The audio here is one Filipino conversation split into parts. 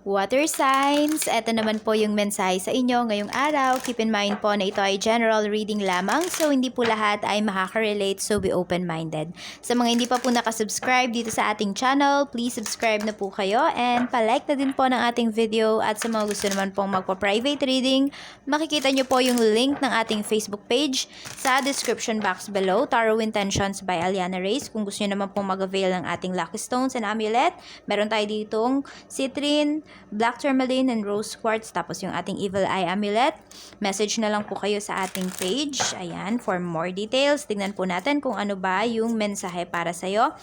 Water signs, ito naman po yung mensahe sa inyo ngayong araw. Keep in mind po na ito ay general reading lamang so hindi po lahat ay makaka-relate so be open-minded. Sa mga hindi pa po nakasubscribe dito sa ating channel, please subscribe na po kayo and palike na din po ng ating video at sa mga gusto naman pong magpa-private reading, makikita nyo po yung link ng ating Facebook page sa description box below, Tarot Intentions by Aliana Reyes. Kung gusto nyo naman pong mag-avail ng ating lucky stones and amulet, meron tayo ditong citrine, black tourmaline, and rose quartz. Tapos yung ating evil eye amulet. Message na lang po kayo sa ating page. Ayan, for more details. Tingnan po natin kung ano ba yung mensahe para sa'yo.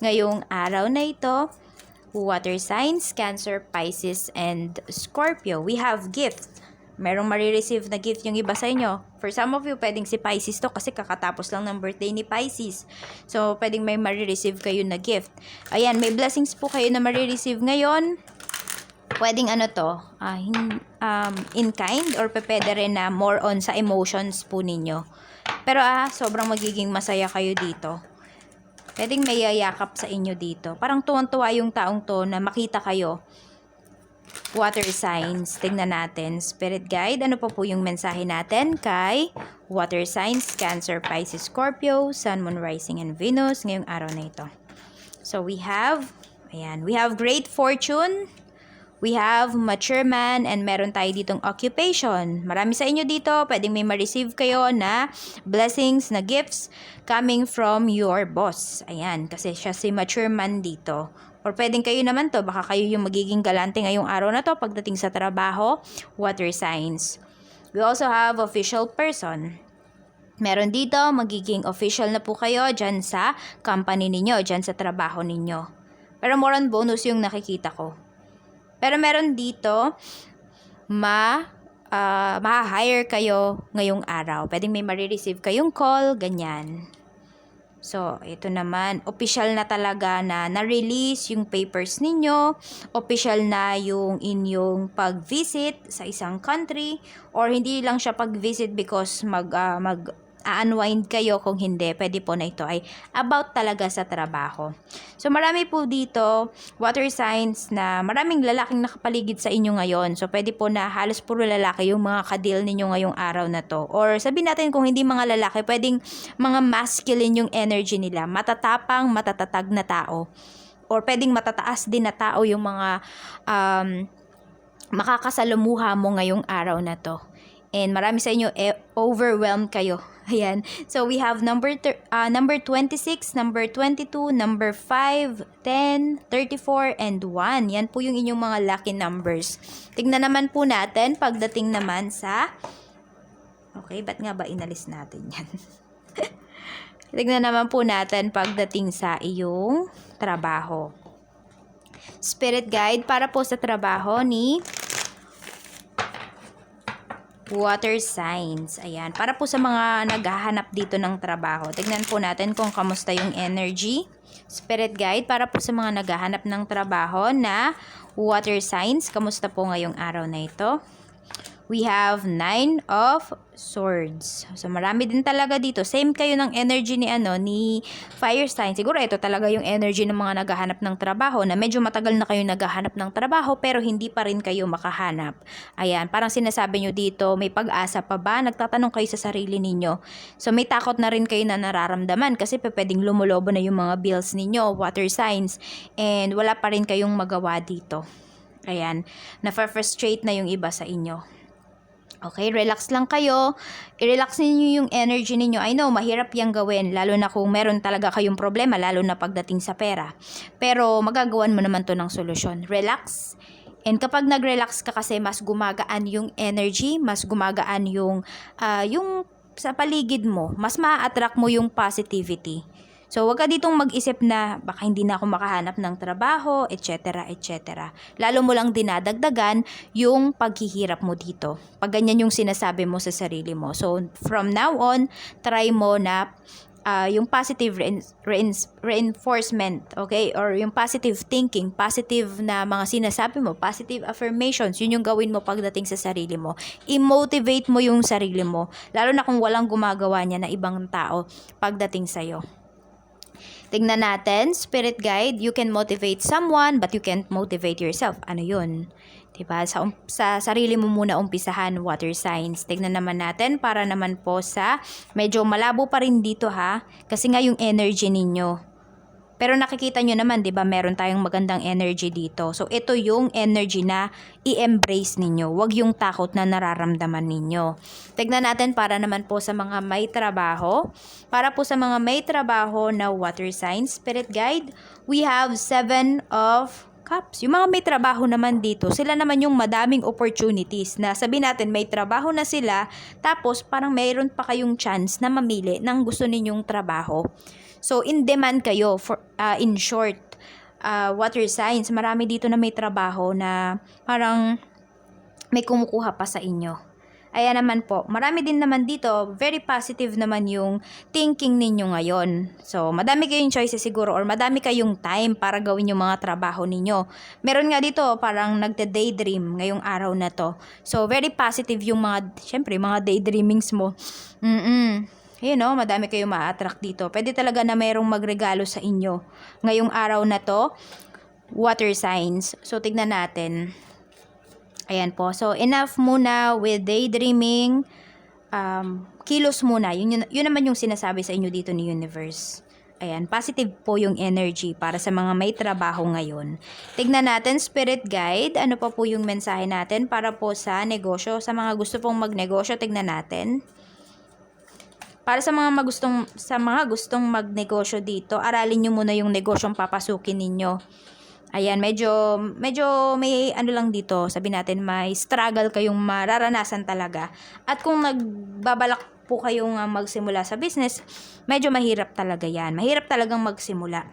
Ngayong araw na ito, water signs, Cancer, Pisces, and Scorpio. We have gift. Merong marireceive na gift yung iba sa inyo. For some of you, pwedeng si Pisces to kasi kakatapos lang ng birthday ni Pisces. So, pwedeng may marireceive kayo na gift. Ayan, may blessings po kayo na marireceive ngayon. Pwedeng ano to, ah, hin- um, in kind or pwede rin na more on sa emotions po ninyo. Pero ah, sobrang magiging masaya kayo dito. Pwedeng may yayakap sa inyo dito. Parang tuwang-tuwa yung taong to na makita kayo. Water signs. Tingnan natin. Spirit guide. Ano pa po yung mensahe natin kay water signs, Cancer, Pisces, Scorpio, Sun, Moon, Rising, and Venus ngayong araw na ito. So we have, ayan, we have great fortune. We have mature man and meron tayo ditong occupation. Marami sa inyo dito, pwedeng may ma-receive kayo na blessings, na gifts coming from your boss. Ayan, kasi siya si mature man dito. Or pwedeng kayo naman to, baka kayo yung magiging galante ngayong araw na to pagdating sa trabaho, water signs. We also have official person. Meron dito, magiging official na po kayo dyan sa company ninyo, dyan sa trabaho ninyo. Pero more on bonus yung nakikita ko. Pero meron dito, ma, uh, ma-hire kayo ngayong araw. Pwedeng may marireceive kayong call, ganyan. So, ito naman, official na talaga na na-release yung papers ninyo, official na yung inyong pag-visit sa isang country, or hindi lang siya pag-visit because mag, ah, mag unwind kayo kung hindi, pwede po na ito ay about talaga sa trabaho. So marami po dito water signs na maraming lalaking nakapaligid sa inyo ngayon. So pwede po na halos puro lalaki yung mga kadil ninyo ngayong araw na to. Or sabihin natin kung hindi mga lalaki, pwedeng mga masculine yung energy nila. Matatapang, matatatag na tao. Or pwedeng matataas din na tao yung mga um, makakasalumuha mo ngayong araw na to. And marami sa inyo eh, overwhelmed kayo. Ayan. So we have number uh, number 26, number 22, number 5, 10, 34 and 1. Yan po yung inyong mga lucky numbers. Tingnan naman po natin pagdating naman sa Okay, ba't nga ba inalis natin yan? Tignan naman po natin pagdating sa iyong trabaho. Spirit guide para po sa trabaho ni water signs. Ayan. Para po sa mga naghahanap dito ng trabaho. Tignan po natin kung kamusta yung energy. Spirit guide para po sa mga naghahanap ng trabaho na water signs. Kamusta po ngayong araw na ito? We have nine of swords. So marami din talaga dito. Same kayo ng energy ni ano ni fire sign. Siguro ito talaga yung energy ng mga naghahanap ng trabaho na medyo matagal na kayo naghahanap ng trabaho pero hindi pa rin kayo makahanap. Ayan, parang sinasabi nyo dito, may pag-asa pa ba? Nagtatanong kayo sa sarili ninyo. So may takot na rin kayo na nararamdaman kasi pwedeng lumulobo na yung mga bills ninyo, water signs, and wala pa rin kayong magawa dito. Ayan, na-frustrate na yung iba sa inyo. Okay, relax lang kayo. I-relax ninyo yung energy ninyo. I know, mahirap yung gawin, lalo na kung meron talaga kayong problema, lalo na pagdating sa pera. Pero magagawan mo naman to ng solusyon. Relax. And kapag nag-relax ka kasi, mas gumagaan yung energy, mas gumagaan yung, ah, yung sa paligid mo. Mas ma-attract mo yung positivity. So, wag ka ditong mag-isip na baka hindi na ako makahanap ng trabaho, etc., etc. Lalo mo lang dinadagdagan yung paghihirap mo dito. Pag ganyan yung sinasabi mo sa sarili mo. So, from now on, try mo na ah, yung positive rein- rein- reinforcement, okay? Or yung positive thinking, positive na mga sinasabi mo, positive affirmations, yun yung gawin mo pagdating sa sarili mo. I-motivate mo yung sarili mo, lalo na kung walang gumagawa niya na ibang tao pagdating sa'yo. Tingnan natin, spirit guide, you can motivate someone but you can't motivate yourself. Ano yun? Diba? Sa, um- sa sarili mo muna umpisahan, water signs. Tignan naman natin para naman po sa medyo malabo pa rin dito ha. Kasi nga yung energy ninyo. Pero nakikita nyo naman, di ba, meron tayong magandang energy dito. So, ito yung energy na i-embrace ninyo. Huwag yung takot na nararamdaman ninyo. Tignan natin para naman po sa mga may trabaho. Para po sa mga may trabaho na water sign, spirit guide, we have seven of cups. Yung mga may trabaho naman dito, sila naman yung madaming opportunities na sabi natin may trabaho na sila, tapos parang mayroon pa kayong chance na mamili ng gusto ninyong trabaho. So, in demand kayo, for, uh, in short, uh, water signs, marami dito na may trabaho na parang may kumukuha pa sa inyo. Ayan naman po, marami din naman dito, very positive naman yung thinking ninyo ngayon. So, madami kayong choices siguro or madami kayong time para gawin yung mga trabaho ninyo. Meron nga dito, parang nagde-daydream ngayong araw na to. So, very positive yung mga, syempre, mga daydreamings mo. Mm-mm. Yun know, madami kayong ma-attract dito. Pwede talaga na mayroong magregalo sa inyo. Ngayong araw na to, water signs. So, tignan natin. Ayan po. So, enough muna with daydreaming. Um, kilos muna. Yun, yun, yun naman yung sinasabi sa inyo dito ni Universe. Ayan, positive po yung energy para sa mga may trabaho ngayon. Tignan natin, Spirit Guide, ano pa po yung mensahe natin para po sa negosyo. Sa mga gusto pong magnegosyo, tignan natin. Para sa mga magustong sa mga gustong magnegosyo dito, aralin niyo muna yung negosyong papasukin ninyo. Ayan, medyo medyo may ano lang dito, sabi natin may struggle kayong mararanasan talaga. At kung nagbabalak po kayong uh, magsimula sa business, medyo mahirap talaga 'yan. Mahirap talagang magsimula.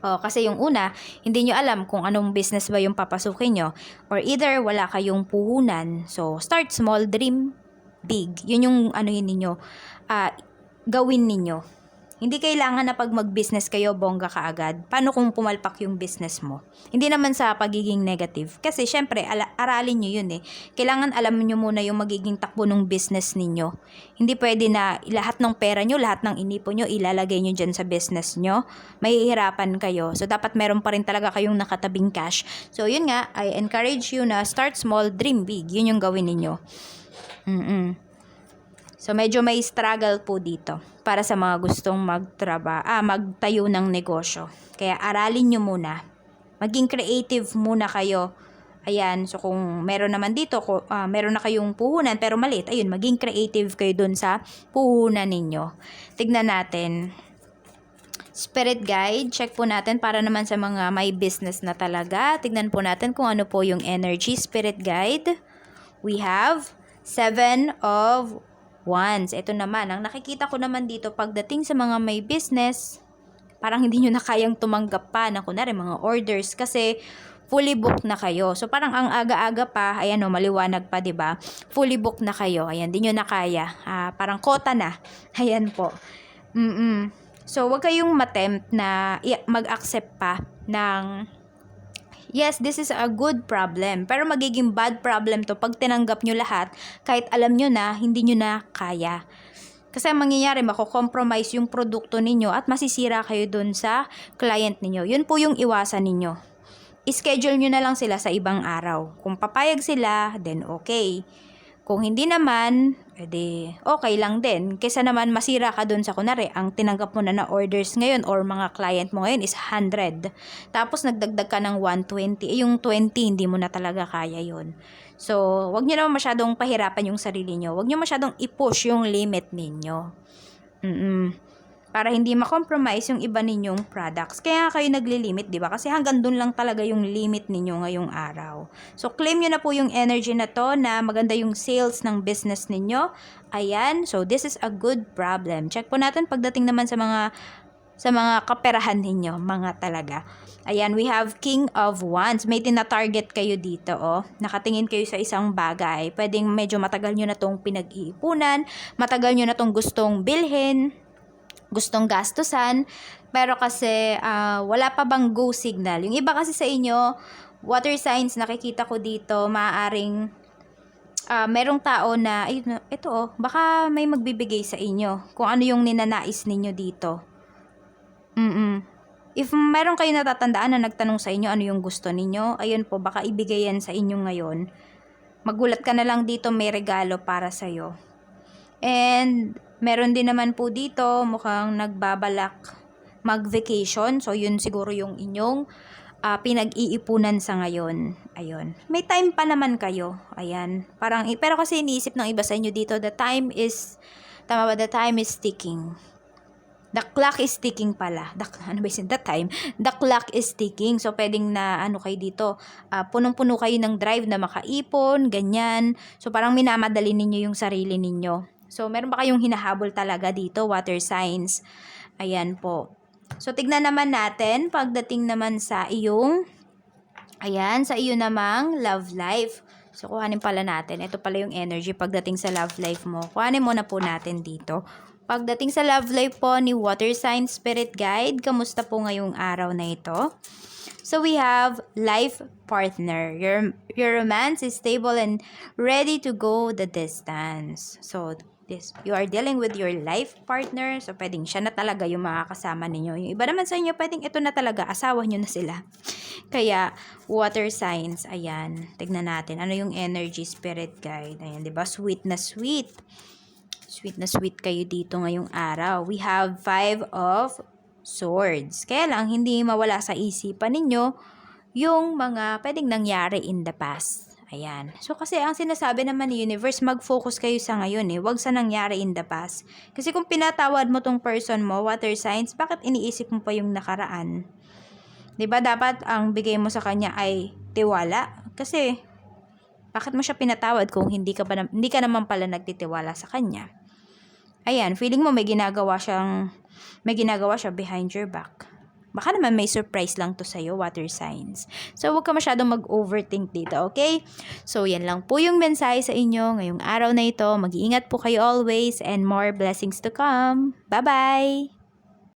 Oh, kasi yung una, hindi nyo alam kung anong business ba yung papasukin nyo. Or either wala kayong puhunan. So, start small, dream big. Yun yung ano yun ninyo, ah, gawin ninyo. Hindi kailangan na pag mag-business kayo, bongga ka agad. Paano kung pumalpak yung business mo? Hindi naman sa pagiging negative. Kasi syempre, ala- aralin nyo yun eh. Kailangan alam nyo muna yung magiging takbo ng business ninyo. Hindi pwede na lahat ng pera nyo, lahat ng inipon nyo, ilalagay nyo dyan sa business nyo. Mahihirapan kayo. So, dapat meron pa rin talaga kayong nakatabing cash. So, yun nga, I encourage you na start small, dream big. Yun yung gawin ninyo. Mm-mm. So medyo may struggle po dito para sa mga gustong magtraba, ah, magtayo ng negosyo. Kaya aralin nyo muna. Maging creative muna kayo. Ayan, so kung meron naman dito, kung, ah, meron na kayong puhunan pero maliit, ayun, maging creative kayo dun sa puhunan ninyo. Tignan natin. Spirit guide, check po natin para naman sa mga may business na talaga. Tignan po natin kung ano po yung energy spirit guide. We have seven of wands. Ito naman, ang nakikita ko naman dito pagdating sa mga may business, parang hindi nyo na kayang tumanggap pa ng kunwari mga orders kasi fully booked na kayo. So parang ang aga-aga pa, ayan o, maliwanag pa, 'di ba? Fully booked na kayo. Ayan, di nyo na kaya. Ah, parang kota na. Ayan po. Mm So, wag kayong matempt na mag-accept pa ng yes, this is a good problem. Pero magiging bad problem to pag tinanggap nyo lahat, kahit alam nyo na, hindi nyo na kaya. Kasi ang mangyayari, mako-compromise yung produkto ninyo at masisira kayo dun sa client ninyo. Yun po yung iwasan ninyo. I-schedule nyo na lang sila sa ibang araw. Kung papayag sila, then okay. Kung hindi naman, edi okay lang din. Kesa naman masira ka dun sa kunari, ang tinanggap mo na na orders ngayon or mga client mo ngayon is 100. Tapos nagdagdag ka ng 120. Eh, yung 20, hindi mo na talaga kaya yon So, wag nyo naman masyadong pahirapan yung sarili nyo. Wag nyo masyadong i-push yung limit ninyo. Mm-mm para hindi ma-compromise yung iba ninyong products. Kaya kayo nagli-limit, di ba? Kasi hanggang dun lang talaga yung limit ninyo ngayong araw. So, claim nyo na po yung energy na to na maganda yung sales ng business ninyo. Ayan. So, this is a good problem. Check po natin pagdating naman sa mga sa mga kaperahan ninyo, mga talaga. Ayan, we have King of Wands. May tina-target kayo dito, oh. Nakatingin kayo sa isang bagay. Pwedeng medyo matagal nyo na tong pinag-iipunan, matagal nyo na tong gustong bilhin, gustong gastusan, pero kasi uh, wala pa bang go signal. Yung iba kasi sa inyo, water signs, nakikita ko dito, maaaring uh, merong tao na, ayun, ito oh, baka may magbibigay sa inyo kung ano yung ninanais ninyo dito. Mm If meron kayo natatandaan na nagtanong sa inyo ano yung gusto ninyo, ayun po, baka ibigay yan sa inyo ngayon. Magulat ka na lang dito, may regalo para sa'yo. And meron din naman po dito, mukhang nagbabalak mag-vacation. So, yun siguro yung inyong ah, pinag-iipunan sa ngayon. Ayun. May time pa naman kayo. Ayan. Parang, pero kasi iniisip ng iba sa inyo dito, the time is, tama ba, the time is ticking. The clock is ticking pala. The, ano ba yun? The time. The clock is ticking. So, pwedeng na, ano kayo dito, ah, punong-puno kayo ng drive na makaipon, ganyan. So, parang minamadali ninyo yung sarili ninyo. So, meron ba kayong hinahabol talaga dito, water signs? Ayan po. So, tignan naman natin, pagdating naman sa iyong, ayan, sa iyo namang love life. So, kuhanin pala natin. Ito pala yung energy pagdating sa love life mo. Kuhanin muna po natin dito. Pagdating sa love life po ni Water Sign Spirit Guide, kamusta po ngayong araw na ito? So we have life partner. Your your romance is stable and ready to go the distance. So this you are dealing with your life partner. So pwedeng siya na talaga yung makakasama ninyo. Yung iba naman sa inyo, pwedeng ito na talaga, asawa nyo na sila. Kaya water signs, ayan. Tignan natin ano yung energy spirit guide. Ayan, 'di ba? Sweet na sweet. Sweet na sweet kayo dito ngayong araw. We have five of swords. Kaya lang, hindi mawala sa isipan ninyo yung mga pwedeng nangyari in the past. Ayan. So, kasi ang sinasabi naman ni universe, mag-focus kayo sa ngayon eh. Huwag sa nangyari in the past. Kasi kung pinatawad mo tong person mo, water signs, bakit iniisip mo pa yung nakaraan? 'Di ba dapat ang bigay mo sa kanya ay tiwala? Kasi, bakit mo siya pinatawad kung hindi ka, pa, na- hindi ka naman pala nagtitiwala sa kanya? Ayan, feeling mo may ginagawa siyang, may ginagawa siya behind your back. Baka naman may surprise lang to sa'yo, water signs. So, huwag ka masyadong mag-overthink dito, okay? So, yan lang po yung mensahe sa inyo ngayong araw na ito. Mag-iingat po kayo always and more blessings to come. Bye-bye!